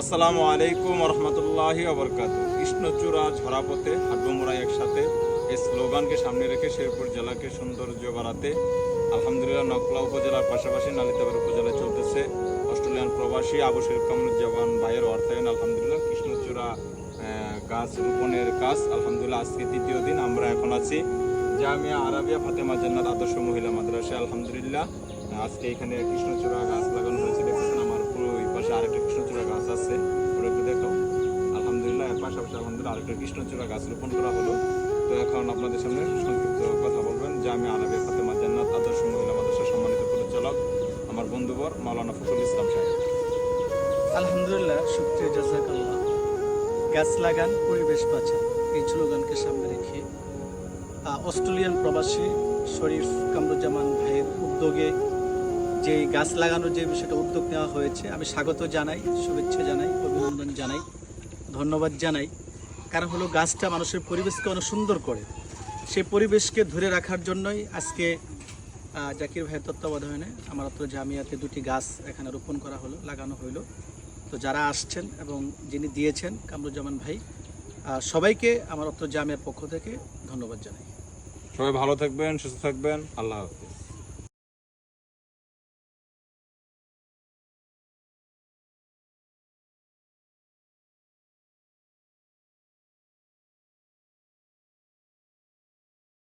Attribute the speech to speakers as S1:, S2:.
S1: আসসালামু আলাইকুম রহমতুল্লাহি আবরকাত কৃষ্ণচূড়া ঝরাপথে হাড্ডমোড়া একসাথে এই স্লোগানকে সামনে রেখে শেরপুর জেলাকে সৌন্দর্য বাড়াতে আলহামদুলিল্লাহ নকলা উপজেলার পাশাপাশি নালিতাবাড়ি উপজেলায় চলতেছে অস্ট্রেলিয়ান প্রবাসী আবু শরীফ কামরুজ্জামান ভাইয়ের অর্থায়ন আলহামদুলিল্লাহ কৃষ্ণচূড়া গাছ রোপণের কাজ আলহামদুলিল্লাহ আজকে তৃতীয় দিন আমরা এখন আছি। জামিয়া আরাবিয়া ফাতেমা জান্নাত আদর্শ মহিলা মাদ্রাসা আলহামদুলিল্লাহ আজকে এখানে কৃষ্ণচূড়া গাছ লাগানো আরেকটা কৃষ্ণচূড়া গাছ রোপণ করা হলো। তো এখন আপনাদের সামনে সংক্ষিপ্ত কথা বলবেন। জামিয়া আরাবিয়া ফাতেমা জান্নাত, আদর্শ মহিলা মাদ্রাসা সম্মানিত পরিচালক, আমার বন্ধুবর মাওলানা ফখরুল ইসলাম সাহেব।
S2: আলহামদুলিল্লাহ, শুক্রিয়া, জাজাকাল্লাহ। গাছ লাগান, পরিবেশ বাঁচান, এই স্লোগানকে সামনে রেখে অস্ট্রেলিয়ান প্রবাসী শরীফ কামরুজ্জামান ভাইয়ের উদ্যোগে যে গাছ লাগানোর যে বিষয়টা উদ্যোগ নেওয়া হয়েছে, আমি স্বাগত জানাই, শুভেচ্ছা জানাই, অভিনন্দন জানাই, ধন্যবাদ জানাই। কারণ হলো গাছটা মানুষের পরিবেশকে অনেক সুন্দর করে। সেই পরিবেশকে ধরে রাখার জন্যই আজকে জাকির ভাইয়ের তত্ত্বাবধানে আমার অত্র জামিয়াতে দুটি গাছ এখানে রোপণ করা হলো, লাগানো হলো তো যারা আসছেন এবং যিনি দিয়েছেন, কামরুজ্জামান ভাই সবাইকে আমার অত্র জামিয়ার পক্ষ থেকে ধন্যবাদ জানাই।
S1: সবাই ভালো থাকবেন, সুস্থ থাকবেন, আল্লাহ হাফেজ।